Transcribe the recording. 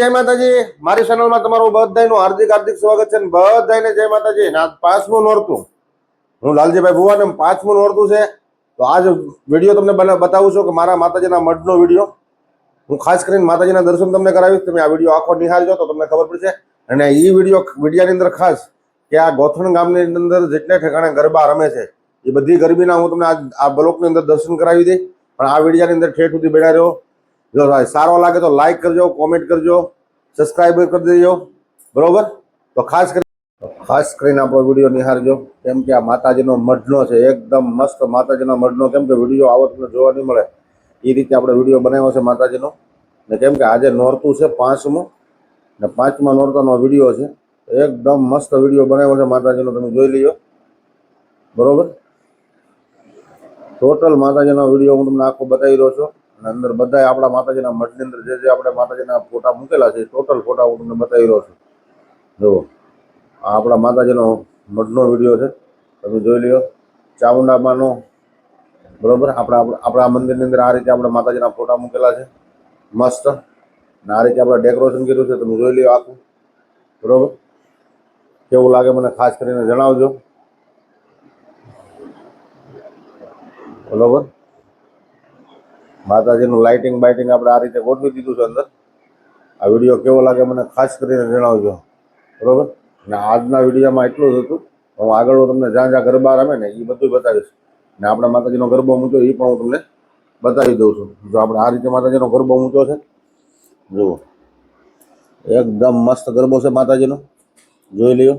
જય માતાજી. મારી ચેનલમાં તમારું બધાનું હાર્દિક હાર્દિક સ્વાગત છે બધાને જય માતાજી. ના પાંચમું નોરતું. હું લાલજીભાઈ ભુવાને પાંચમું નોરતું છે. તો આજ વીડિયો તમને બતાવું છું કે મારા માતાજીના મઢનો વીડિયો. હું ખાસ કરીને માતાજીના દર્શન તમને કરાવીશ. તમે આ વીડિયો આખો નિહાળજો તો તમને ખબર પડશે. અને એ વીડિયો વિડીયાની અંદર ખાસ કે આ ગોથણ ગામની અંદર જેટલે ઠેકાણે ગરબા રમે છે, એ બધી ગરબીના હું તમને આ બ્લોકની અંદર દર્શન કરાવી દઈ પણ આ વિડીયાની અંદર ઠેઠ સુધી બેઠા રહ્યો જો સારો લાગે તો લાઈક કરજો કોમેન્ટ કરજો સબસ્ક્રાઈબ કરી દેજો. બરોબર? તો ખાસ કરી ખાસ કરીને આપણો વીડિયો નિહાળજો. કેમ કે આ માતાજીનો મઢનો છે, એકદમ મસ્ત માતાજીનો મઢનો. કેમ કે વીડિયો આવો તમને જોવા નહીં મળે. એ રીતે આપણે વીડિયો બનાવ્યો છે માતાજીનો. ને કેમ કે આજે નોરતું છે પાંચમું. ને પાંચમા નોરતાનો વીડિયો છે. એકદમ મસ્ત વીડિયો બનાવ્યો છે માતાજીનો. તમે જોઈ લીજો બરોબર? ટોટલ માતાજીનો વીડિયો હું તમને આખો બતાવી રહ્યો છું. અને અંદર બધા આપણા માતાજીના મઠની અંદર જે જે આપણે માતાજીના ફોટા મૂકેલા છે ટોટલ ફોટા હું તમને બતાવી રહ્યો છું. જુઓ, આ આપણા માતાજીનો મઠનો વીડિયો છે. તમે જોઈ લ્યો, ચામુંડામાનો, બરોબર? આપણા આપણા મંદિરની અંદર આ રીતે આપણે માતાજીના ફોટા મૂકેલા છે. મસ્ત. અને આ રીતે આપણે ડેકોરેશન કર્યું છે, તમે જોઈ લ્યો આખું. બરોબર? કેવું લાગે મને ખાસ કરીને જણાવજો. બરોબર? માતાજીનું લાઇટિંગ બાઇટિંગ આપણે આ રીતે ગોઠવી દીધું છે અંદર. આ વીડિયો કેવો લાગે મને ખાસ કરીને જણાવજો. બરોબર? અને આજના વિડીયોમાં એટલું જ હતું. હું આગળ હું તમને જ્યાં જ્યાં ગરબા રમે ને એ બધું બતાવીશ. ને આપણે માતાજીનો ગરબો મૂક્યો એ પણ હું તમને બતાવી દઉં છું. જો આપણે આ રીતે માતાજીનો ગરબો મૂક્યો છે. જુઓ. એકદમ મસ્ત ગરબો છે માતાજીનો. જોઈ લ્યો.